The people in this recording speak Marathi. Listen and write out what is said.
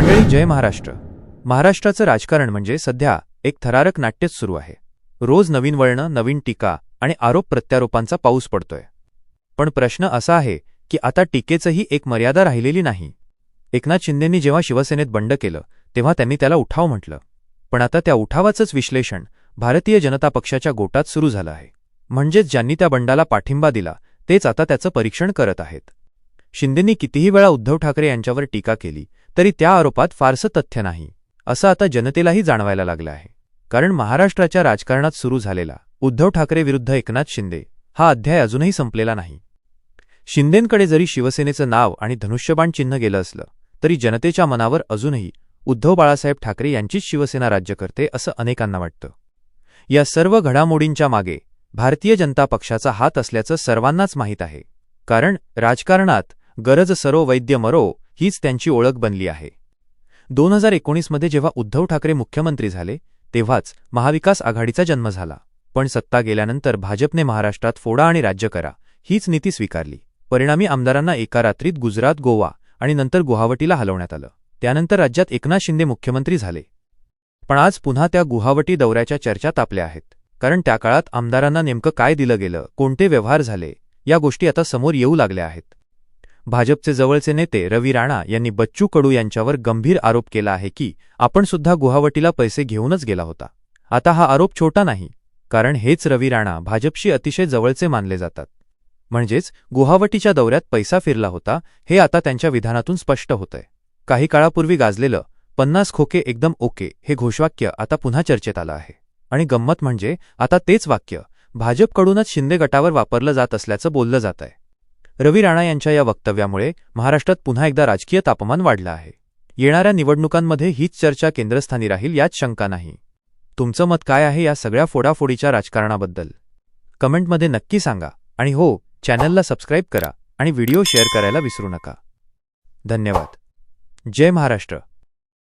मंडळी जय महाराष्ट्र. महाराष्ट्राचं राजकारण म्हणजे सध्या एक थरारक नाट्यच सुरू आहे. रोज नवीन वळणं नवीन टीका आणि आरोप प्रत्यारोपांचा पाऊस पडतोय. पण प्रश्न असा आहे की आता टीकेचंही एक मर्यादा राहिलेली नाही. एकनाथ शिंदेंनी जेव्हा शिवसेनेत बंड केलं तेव्हा त्यांनी त्याला उठाव म्हटलं. पण आता त्या उठावाचंच विश्लेषण भारतीय जनता पक्षाच्या गोटात सुरू झालं आहे. म्हणजेच ज्यांनी त्या बंडाला पाठिंबा दिला तेच आता त्याचं परीक्षण करत आहेत. शिंदेंनी कितीही वेळा उद्धव ठाकरे यांच्यावर टीका केली तरी त्या आरोपात फारसं तथ्य नाही असं आता जनतेलाही जाणवायला लागलं आहे. कारण महाराष्ट्राच्या राजकारणात सुरू झालेला उद्धव ठाकरे विरुद्ध एकनाथ शिंदे हा अध्याय अजूनही संपलेला नाही. शिंदेंकडे जरी शिवसेनेचं नाव आणि धनुष्यबाण चिन्ह गेलं असलं तरी जनतेच्या मनावर अजूनही उद्धव बाळासाहेब ठाकरे यांचीच शिवसेना राज्य करते असं अनेकांना वाटतं. या सर्व घडामोडींच्या मागे भारतीय जनता पक्षाचा हात असल्याचं सर्वांनाच माहीत आहे. कारण राजकारणात गरज सरो वैद्य मरो हीच त्यांची ओळख बनली आहे. दोन हजार एकोणीसमध्ये जेव्हा उद्धव ठाकरे मुख्यमंत्री झाले तेव्हाच महाविकास आघाडीचा जन्म झाला. पण सत्ता गेल्यानंतर भाजपने महाराष्ट्रात फोडा आणि राज्य करा हीच नीती स्वीकारली. परिणामी आमदारांना एका रात्रीत गुजरात गोवा आणि नंतर गुवाहाटीला हलवण्यात आलं. त्यानंतर राज्यात एकनाथ शिंदे मुख्यमंत्री झाले. पण आज पुन्हा त्या गुवाहाटी दौऱ्याच्या चर्चा तापल्या आहेत. कारण त्या काळात आमदारांना नेमकं काय दिलं गेलं कोणते व्यवहार झाले या गोष्टी आता समोर येऊ लागल्या आहेत. भाजपचे जवळचे नेते रवी राणा यांनी बच्चू कडू यांच्यावर गंभीर आरोप केला आहे की आपण सुद्धा गुवाहाटीला पैसे घेऊनच गेला होता. आता हा आरोप छोटा नाही कारण हेच रवी राणा भाजपशी अतिशय जवळचे मानले जातात. म्हणजेच गुवाहाटीच्या दौऱ्यात पैसा फिरला होता हे आता त्यांच्या विधानातून स्पष्ट होतंय. काही काळापूर्वी गाजलेलं पन्नास खोके एकदम ओके हे घोषवाक्य आता पुन्हा चर्चेत आलं आहे. आणि गंमत म्हणजे आता तेच वाक्य भाजपकडूनच शिंदे गटावर वापरलं जात असल्याचं बोललं जात आहे रवी राणा यांच्या या वक्तव्यामुळे महाराष्ट्रात पुन्हा एकदा राजकीय तापमान वाढलं आहे. येणाऱ्या निवडणुकांमध्ये हीच चर्चा केंद्रस्थानी राहील यात शंका नाही. तुमचं मत काय आहे या सगळ्या फोडाफोडीच्या राजकारणाबद्दल? कमेंटमध्ये नक्की सांगा आणि हो चॅनलला सबस्क्राईब करा आणि व्हिडिओ शेअर करायला विसरू नका. धन्यवाद. जय महाराष्ट्र.